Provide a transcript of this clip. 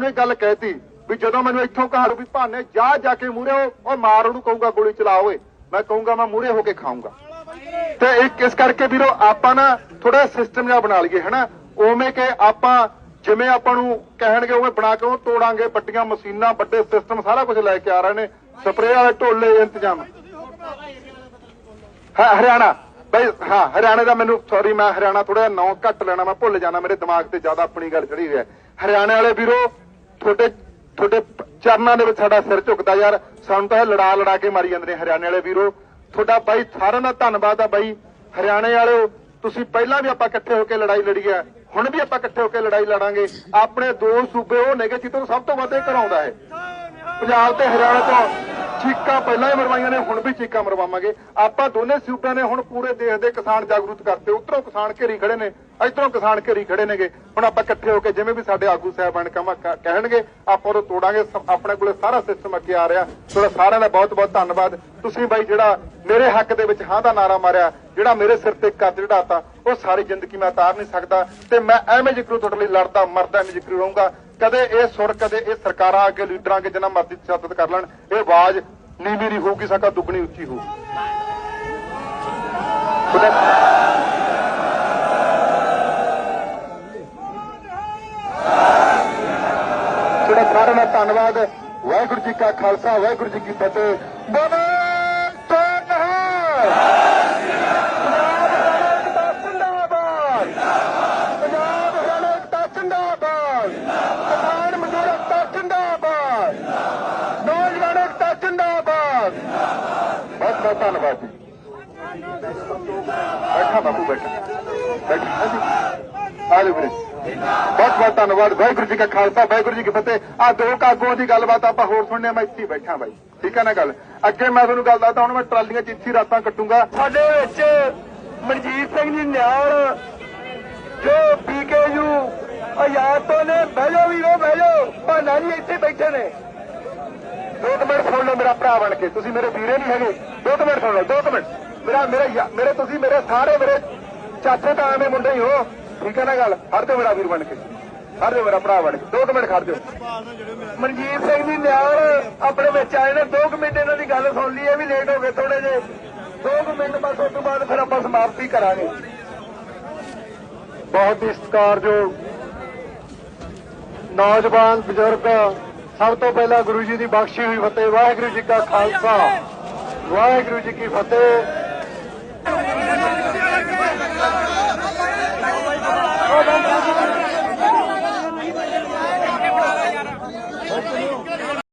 ਨੇ ਗੱਲ ਕਹਿਤੀ ਵੀ ਜਦੋਂ ਮੈਨੂੰ ਇੱਥੋਂ ਘਰ ਵੀ ਭਾਨੇ ਜਾ ਜਾ ਕੇ ਮੂਰੇ ਉਹ ਮਾਰ ਉਹਨੂੰ ਕਹੂੰਗਾ, ਗੋਲੀ ਚਲਾ ਓਏ। ਮੈਂ ਕਹੂੰਗਾ, ਮੈਂ ਮੂਰੇ ਹੋ ਕੇ ਖਾਊਂਗਾ। ਤੇ ਇੱਕ ਇਸ ਕਰਕੇ ਵੀਰੋ, ਆਪਾਂ ਨਾ ਥੋੜਾ ਸਿਸਟਮ ਜਿਹਾ ਬਣਾ ਲਈਏ, ਹਨਾ? ਉਵੇਂ ਕਿ ਆਪਾਂ ਜਿਵੇਂ ਆਪਾਂ ਨੂੰ ਕਹਿਣਗੇ, ਉਵੇਂ ਬਣਾ ਕੇ ਉਹ ਤੋੜਾਂਗੇ, ਵੱਡੀਆਂ ਮਸ਼ੀਨਾਂ, ਵੱਡੇ ਸਿਸਟਮ ਸਾਰਾ ਕੁਝ ਲੈ ਕੇ ਆ ਰਹੇ ਨੇ। ਸਪਰੇਅ ਵਾਲੇ ਢੋਲੇ ਇੰਤਜ਼ਾਮ। ਹਾਂ, ਹਰਿਆਣਾ। ਬਈ, ਹਾਂ, ਹਰਿਆਣੇ ਦਾ ਮੈਨੂੰ ਸੌਰੀ ਮੈਂ ਹਰਿਆਣਾ ਥੋੜਾ ਜਿਹਾ ਨਾਂ ਘੱਟ ਲੈਣਾ, ਮੈਂ ਭੁੱਲ ਜਾਣਾ, ਮੇਰੇ ਦਿਮਾਗ ਤੇ ਜ਼ਿਆਦਾ ਆਪਣੀ ਗੱਲ ਚੜੀ ਹੋਈ ਹੈ। ਹਰਿਆਣੇ ਵਾਲੇ ਵੀਰੋ ਤੁਹਾਡੇ ਤੁਹਾਡੇ ਚਰਨਾਂ ਦੇ ਵਿੱਚ ਸਾਡਾ ਸਿਰ ਝੁਕਦਾ ਯਾਰ। ਸਾਨੂੰ ਤਾਂ ਇਹ ਲੜਾ ਲੜਾ ਕੇ ਮਾਰੀ ਜਾਂਦੇ ਨੇ ਹਰਿਆਣੇ ਵਾਲੇ ਵੀਰੋ। ਤੁਹਾਡਾ ਬਾਈ ਸਾਰਿਆਂ ਦਾ ਧੰਨਵਾਦ ਆ ਬਾਈ। ਹਰਿਆਣੇ ਵਾਲਿਓ, ਤੁਸੀਂ ਪਹਿਲਾਂ ਵੀ ਆਪਾਂ ਇਕੱਠੇ ਹੋ ਕੇ ਲੜਾਈ ਲੜੀ ਹੈ ਹੁਣ ਵੀ ਆਪਾਂ ਇਕੱਠੇ ਹੋ ਕੇ ਲੜਾਈ ਲੜਾਂਗੇ। ਆਪਣੇ ਦੋ ਸੂਬੇ ਉਹ ਨੇਗੇ ਜਿੱਥੋਂ ਸਭ ਤੋਂ ਵੱਧ ਇਹ ਕਰਾਉਂਦਾ ਹੈ। ਪੰਜਾਬ ਤੇ ਹਰਿਆਣਾ ਤੋਂ ਚੀਕਾਂ ਪਹਿਲਾਂ ਹੀ ਮਰਵਾਈਆਂ ਨੇ, ਹੁਣ ਵੀ ਚੀਕਾਂ ਮਰਵਾਵਾਂਗੇ। ਆਪਾਂ ਦੋਨੇ ਸੂਬਿਆਂ ਨੇ ਹੁਣ ਪੂਰੇ ਦੇਸ਼ ਦੇ ਕਿਸਾਨ ਜਾਗਰੂਕ ਕਰਤੇ। ਉਧਰੋਂ ਕਿਸਾਨ ਘੇਰੀ ਖੜੇ ਨੇ। ਇਧਰੋਂ ਕਿਸਾਨ ਘੇਰੀ ਖੜੇ ਨੇਗੇ। ਹੁਣ ਆਪਾਂ ਇਕੱਠੇ ਹੋ ਕੇ ਜਿਵੇਂ ਵੀ ਸਾਡੇ ਆਗੂ ਸਾਹਿਬਾਨ ਕਹਿਣਗੇ, ਆਪਾਂ ਉਹ ਤੋੜਾਂਗੇ। ਆਪਣੇ ਕੋਲੇ ਸਾਰਾ ਸਿਸਟਮ ਅੱਗੇ ਆ ਰਿਹਾ। ਤੁਹਾਡਾ ਸਾਰਿਆਂ ਦਾ ਬਹੁਤ ਬਹੁਤ ਧੰਨਵਾਦ। ਤੁਸੀਂ ਬਾਈ ਜਿਹੜਾ ਮੇਰੇ ਹੱਕ ਦੇ ਵਿੱਚ ਹਾਂ ਦਾ ਨਾਰਾ ਮਾਰਿਆ, ਜਿਹੜਾ ਮੇਰੇ ਸਿਰ ਤੇ ਕੱਦ ਚੜਾਤਾ ਉਹ ਸਾਰੀ ਜ਼ਿੰਦਗੀ ਮੈਂ ਉਤਾਰ ਨਹੀਂ ਸਕਦਾ। ਤੇ ਮੈਂ ਐਵੇਂ ਜ਼ਿਕਰੂ ਤੁਹਾਡੇ ਲਈ ਲੜਦਾ, ਮਰਦਾ, ਐਵੇਂ ਜ਼ਿਕਰੂ ਰਹੂੰਗਾ। ਕਦੇ ਇਹ ਸੁਰ ਕਦੇ ਇਹ ਸਰਕਾਰਾਂ ਅੱਗੇ, ਲੀਡਰਾਂ ਅੱਗੇ ਜਿੰਨਾ ਮਰਜ਼ੀ ਤਸ਼ੱਦਦ ਕਰ ਲੈਣ, ਇਹ ਆਵਾਜ਼ ਨੀਵੀਂ ਨਹੀਂ ਹੋਊਗੀ ਸਕਾ ਦੁੱਗਣੀ ਉੱਚੀ ਹੋਊ ਤੁਹਾਡਾ ਸਾਰਿਆਂ ਦਾ ਧੰਨਵਾਦ। ਵਾਹਿਗੁਰੂ ਜੀ ਕਾ ਖਾਲਸਾ, ਵਾਹਿਗੁਰੂ ਜੀ ਕੀ ਫਤਿਹ। ਬੋਲੇ ਸੋਨਹਾ ਜਿੰਦਾਬਾਦ। ਪੰਜਾਬ ਹਰਿਆਣਾ ਏਕਤਾ ਜਿੰਦਾਬਾਦ। ਕਿਸਾਨ ਮਜ਼ਦੂਰ ਏਕਤਾ ਜਿੰਦਾਬਾਦ। ਨੌਜਵਾਨ ਏਕਤਾ ਜਿੰਦਾਬਾਦ। ਬਹੁਤ ਬਹੁਤ ਧੰਨਵਾਦ ਜੀ। ਬੈਠਾ ਬਾਪੂ, ਬੈਠਾ। ਬੈਠਾ, ਹਾਂਜੀ। ਆ ਲਓ ਵੀਰੇ। ਬਹੁਤ ਬਹੁਤ ਧੰਨਵਾਦ। ਵਾਹਿਗੁਰੂ ਜੀ ਕਾ ਖਾਲਸਾ ਵਾਹਿਗੁਰੂ ਜੀ ਕੀ ਫਤਿਹ। ਆ ਦੋ ਕਾਗੋਂ ਦੀ ਗੱਲਬਾਤ ਆਪਾਂ ਹੋਰ ਸੁਣਨੇ ਆ, ਮੈਂ ਇੱਥੇ ਬੈਠਾ ਬਾਈ। ਠੀਕ ਹੈ ਨਾ ਗੱਲ? ਅੱਗੇ ਮੈਂ ਤੁਹਾਨੂੰ ਗੱਲ ਦੱਸਦਾ ਹੁਣ ਮੈਂ ਟਰਾਲੀਆਂ 'ਚ ਇੱਥੇ ਰਾਤਾਂ ਕੱਟੂੰਗਾ। ਸਾਡੇ ਵਿੱਚ ਮਨਜੀਤ ਸਿੰਘ ਜੀ ਨਿਆਲ ਜੋ ਪੀਕੇਯੂ ਆਜ਼ਾਦ ਤੋਂ ਨੇ ਬਹਿ ਜਾਓ ਵੀਰੋ ਬਹਿ ਜਾਓ। ਭਾਨਾ ਜੀ ਇੱਥੇ ਬੈਠੇ ਨੇ। ਦੋ ਮਿੰਟ ਸੁਣ ਲਓ ਮੇਰਾ ਭਰਾ ਬਣ ਕੇ। ਤੁਸੀਂ ਮੇਰੇ ਵੀਰੇ ਨਹੀਂ ਹੈਗੇ। ਦੋ ਮਿੰਟ ਸੁਣ ਲਓ ਦੋ ਮਿੰਟ। ਮੇਰਾ ਮੇਰੇ ਮੇਰੇ ਤੁਸੀਂ ਮੇਰੇ ਸਾਰੇ ਮੇਰੇ ਚਾਚੇ ਤਾਏ ਦੇ ਮੁੰਡੇ ਹੀ ਹੋ। ਠੀਕ ਹੈ ਨਾ ਗੱਲ ਹਰ ਤੇ ਮੇਰਾ ਵੀਰ ਬਣ ਕੇ। ਹਰ ਤੇ ਮੇਰਾ ਭਰਾ ਬਣ ਕੇ। ਦੋ ਕੁ ਮਿੰਟ ਖੜ ਜਾਓ। ਮਨਜੀਤ ਸਿੰਘ ਜੀ ਨਿਆਲ ਆਪਣੇ ਵਿੱਚ ਆਏ ਨੇ, ਦੋ ਕੁ ਮਿੰਟ ਇਹਨਾਂ ਦੀ ਗੱਲ ਸੁਣ ਲਈ, ਇਹ ਵੀ ਲੇਟ ਹੋ ਗਏ ਥੋੜੇ ਜੇ 2 ਮਿੰਟ ਬਸ ਉਸ ਤੋਂ ਬਾਅਦ ਫਿਰ ਆਪਾਂ ਸਮਾਪਤੀ ਕਰਾਂਗੇ। ਬਹੁਤ ਹੀ ਸਤਿਕਾਰਯੋਗ ਨੌਜਵਾਨ ਬਜ਼ੁਰਗ, ਸਭ ਤੋਂ ਪਹਿਲਾਂ ਗੁਰੂ ਜੀ ਦੀ ਬਖਸ਼ੀ ਹੋਈ ਫਤਿਹ। ਵਾਹਿਗੁਰੂ ਜੀ ਕਾ ਖਾਲਸਾ। ਵਾਹਿਗੁਰੂ ਜੀ ਕੀ ਫਤਿਹ। Hold on.